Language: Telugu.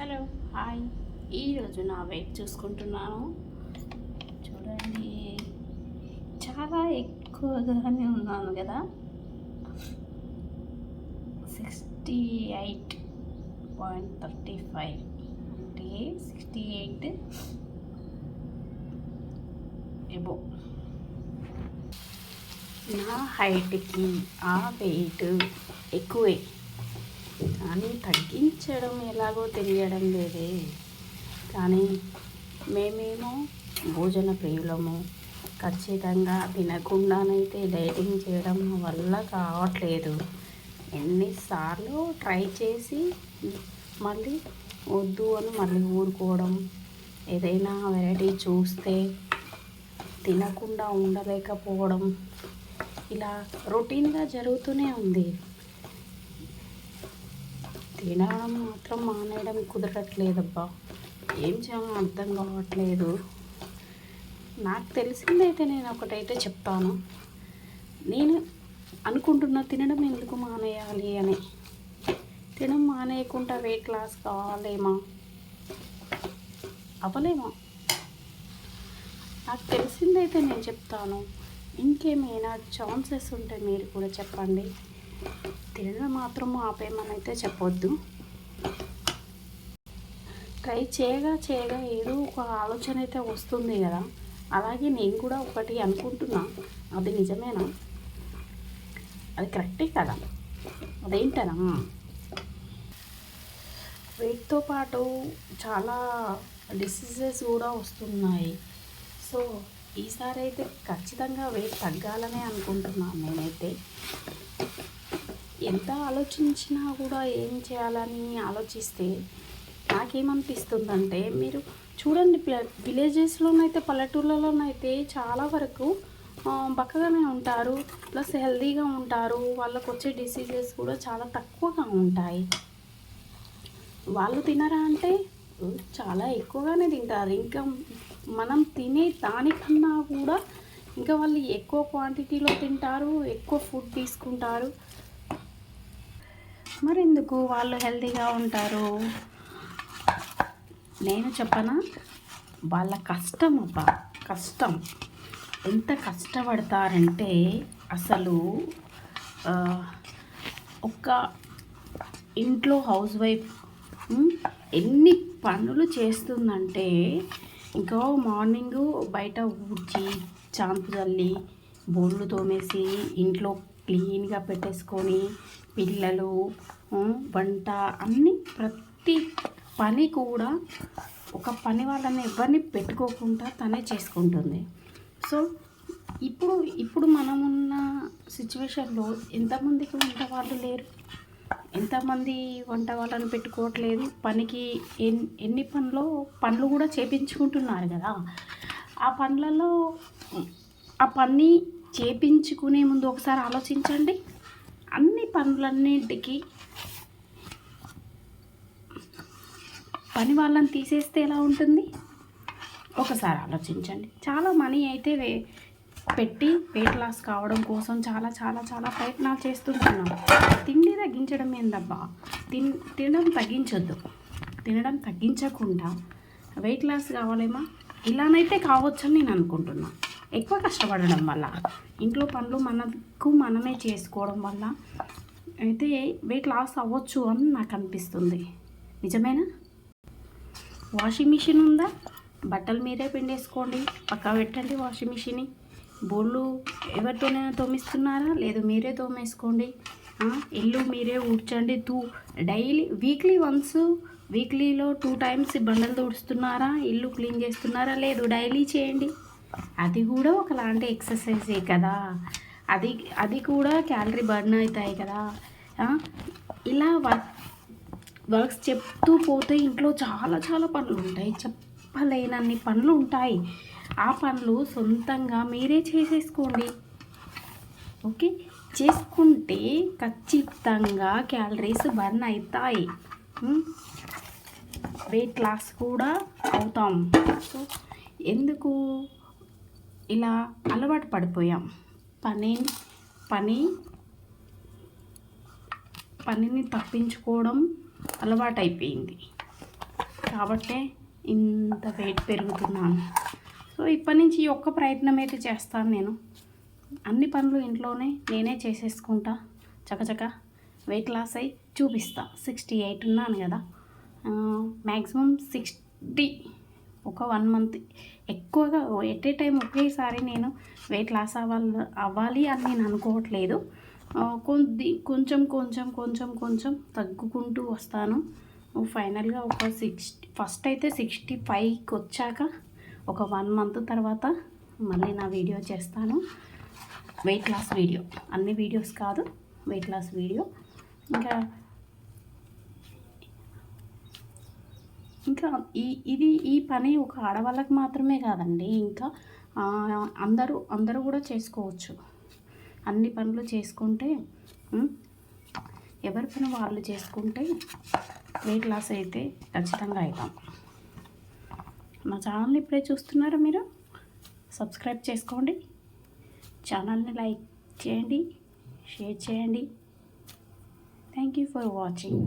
Hello hi. ఈరోజు నా వెయిట్ చూసుకుంటున్నాను. చూడండి. చాలా ఎక్కువగానే ఉన్నాను కదా. Sixty eight point thirty five. అంటే సిక్స్టీ ఎయిట్ ఎబో నా హైట్కి ఆ వెయిట్ ఎక్కువే. కానీ తగ్గించడం ఎలాగో తెలియడం లేదే. కానీ మేమేమో భోజన ప్రియులము. ఖచ్చితంగా తినకుండానైతే డైటింగ్ చేయడం వల్ల కావట్లేదు. ఎన్నిసార్లు ట్రై చేసి మళ్ళీ వద్దు అని మళ్ళీ ఊరుకోవడం ఏదైనా వెరైటీ చూస్తే తినకుండా ఉండలేకపోవడం ఇలా రొటీన్గా జరుగుతూనే ఉంది. తినడం మాత్రం మానేయడం కుదరట్లేదబ్బా. ఏం చేయాలో అర్థం కావట్లేదు. నాకు తెలిసిందైతే నేను ఒకటైతే చెప్తాను. నేను అనుకుంటున్నా తినడం ఎందుకు మానేయాలి అని. తినడం మానేయకుండా వెయిట్ లాస్ కావాలేమా? అవ్వలేమా? నాకు తెలిసిందైతే నేను చెప్తాను. ఇంకేమైనా ఛాన్సెస్ ఉంటే మీరు కూడా చెప్పండి. తినడం మాత్రం ఆపేయమనైతే అయితే చెప్పొద్దు. ట్రై చేయగా చేయగా ఏదో ఒక ఆలోచన అయితే వస్తుంది కదా. అలాగే నేను కూడా ఒకటి అనుకుంటున్నా. అది నిజమేనా? అది కరెక్టే కదా. అదేంటనా? వెయిట్తో పాటు చాలా డిసీజెస్ కూడా వస్తున్నాయి. సో ఈసారి అయితే ఖచ్చితంగా వెయిట్ తగ్గాలనే అనుకుంటున్నాను నేనైతే. ఎంత ఆలోచించినా కూడా ఏం చేయాలని ఆలోచిస్తే నాకేమనిపిస్తుందంటే మీరు చూడండి విలేజెస్లోనైతే పల్లెటూళ్ళలోనైతే చాలా వరకు బక్కగానే ఉంటారు. ప్లస్ హెల్తీగా ఉంటారు. వాళ్ళకు వచ్చే డిసీజెస్ కూడా చాలా తక్కువగా ఉంటాయి. వాళ్ళు తినరా అంటే చాలా ఎక్కువగానే తింటారు. ఇంకా మనం తినే దానికన్నా కూడా ఇంకా వాళ్ళు ఎక్కువ క్వాంటిటీలో తింటారు ఎక్కువ ఫుడ్ తీసుకుంటారు. మరెందుకు? వాళ్ళు హెల్తీగా ఉంటారు. నేను చెప్పనా? వాళ్ళ కష్టం అబ్బా కష్టం. ఎంత కష్టపడతారంటే అసలు ఒక ఇంట్లో హౌస్ వైఫ్ ఎన్ని పనులు చేస్తుందంటే ఇంకా మార్నింగ్ బయట ఊడ్చి చాంపు చల్లి బోళ్ళు తోమేసి ఇంట్లో క్లీన్గా పెట్టేసుకొని పిల్లలు వంట అన్ని ప్రతి పని కూడా ఒక పని వాళ్ళని ఎవరిని పెట్టుకోకుండా తనే చేసుకుంటుంది. సో ఇప్పుడు ఇప్పుడు మనం ఉన్న సిచ్యువేషన్లో ఎంతమందికి వంట వాళ్ళు లేరు? ఎంతమంది వంట వాళ్ళని పెట్టుకోవట్లేదు? పనికి ఎన్ ఎన్ని పనులు పనులు కూడా చేపించుకుంటున్నారు కదా? ఆ పనులలో ఆ పని చేపించుకునే ముందు ఒకసారి ఆలోచించండి. అన్ని పనులన్నింటికి పని వాళ్ళని తీసేస్తే ఎలా ఉంటుంది? ఒకసారి ఆలోచించండి. చాలా మనీ అయితే వే పెట్టి వెయిట్ లాస్ కావడం కోసం చాలా చాలా చాలా ప్రయత్నాలు చేస్తుంటున్నాం తిండి తగ్గించడం ఏందబ్బా? తిన్ తినడం తగ్గించొద్దు. తినడం తగ్గించకుండా వెయిట్ లాస్ కావాలేమా? ఇలానైతే కావచ్చని నేను అనుకుంటున్నాను ఎక్కువ కష్టపడడం వల్ల. ఇంట్లో పనులు మనకు మనమే చేసుకోవడం వల్ల అయితే వెయిట్ లాస్ అవ్వచ్చు అని నాకు అనిపిస్తుంది. నిజమేనా? వాషింగ్ మిషన్ ఉందా? బట్టలు మీరే పిండేసుకోండి. పక్కా పెట్టండి వాషింగ్ మిషన్ బోళ్ళు ఎవరితోనైనా తోమిస్తున్నారా? లేదు మీరే తోమేసుకోండి. ఇల్లు మీరే ఊడ్చండి. తూ డైలీ వీక్లీ వన్స్ వీక్లీలో టూ టైమ్స్ బండలు తుడుస్తున్నారా? ఇల్లు క్లీన్ చేస్తున్నారా? లేదు డైలీ చేయండి. అది కూడా ఒకలాంటి ఎక్సర్సైజే కదా. అది అది కూడా క్యాలరీ బర్న్ అవుతాయి కదా. ఇలా వర్క్ వర్క్స్ చెప్తూ పోతే ఇంట్లో చాలా చాలా పనులు ఉంటాయి. చెప్పలేనన్ని పనులు ఉంటాయి. ఆ పనులు సొంతంగా మీరే చేసేసుకోండి. ఓకే? చేసుకుంటే ఖచ్చితంగా క్యాలరీస్ బర్న్ అవుతాయి. వెయిట్ లాస్ కూడా అవుతాం. సో ఎందుకు? ఇలా అలవాటు పడిపోయాం. పని పని పనిని తప్పించుకోవడం అలవాటైపోయింది. కాబట్టే ఇంత వెయిట్ పెరుగుతున్నాను. సో ఇప్పటి నుంచి ఈ ఒక్క ప్రయత్నం అయితే చేస్తాను నేను? అన్ని పనులు ఇంట్లోనే నేనే చేసేసుకుంటా. చకచక వెయిట్ లాస్ అయి చూపిస్తా. సిక్స్టీ ఎయిట్ ఉన్నాను కదా. మ్యాక్సిమం సిక్స్టీ ఒక వన్ మంత్. ఎక్కువగా ఎట్ ఏ టైం ఒకేసారి నేను వెయిట్ లాస్ అవ్వాలి అవ్వాలి అని నేను అనుకోవట్లేదు. కొద్ది కొంచెం కొంచెం కొంచెం కొంచెం తగ్గుకుంటూ వస్తాను. ఫైనల్గా ఒక సిక్స్టీ ఫస్ట్ అయితే సిక్స్టీ ఫైవ్కి వచ్చాక ఒక వన్ మంత్ తర్వాత మళ్ళీ నా వీడియో చేస్తాను. Weight loss video. అన్ని వీడియోస్ కాదు వెయిట్ లాస్ వీడియో. ఇంకా ఇంకా ఈ ఇది ఈ పని ఒక ఆడవాళ్ళకి మాత్రమే కాదండి. ఇంకా అందరూ అందరూ కూడా చేసుకోవచ్చు. అన్ని పనులు చేసుకుంటే ఎవరి పని వాళ్ళు చేసుకుంటే వెయిట్ లాస్ అయితే ఖచ్చితంగా అవుతాం నా ఛానల్ని ఇప్పుడే చూస్తున్నారా మీరు? సబ్స్క్రైబ్ చేసుకోండి. ఛానల్ని లైక్ చేయండి షేర్ చేయండి. Thank you for watching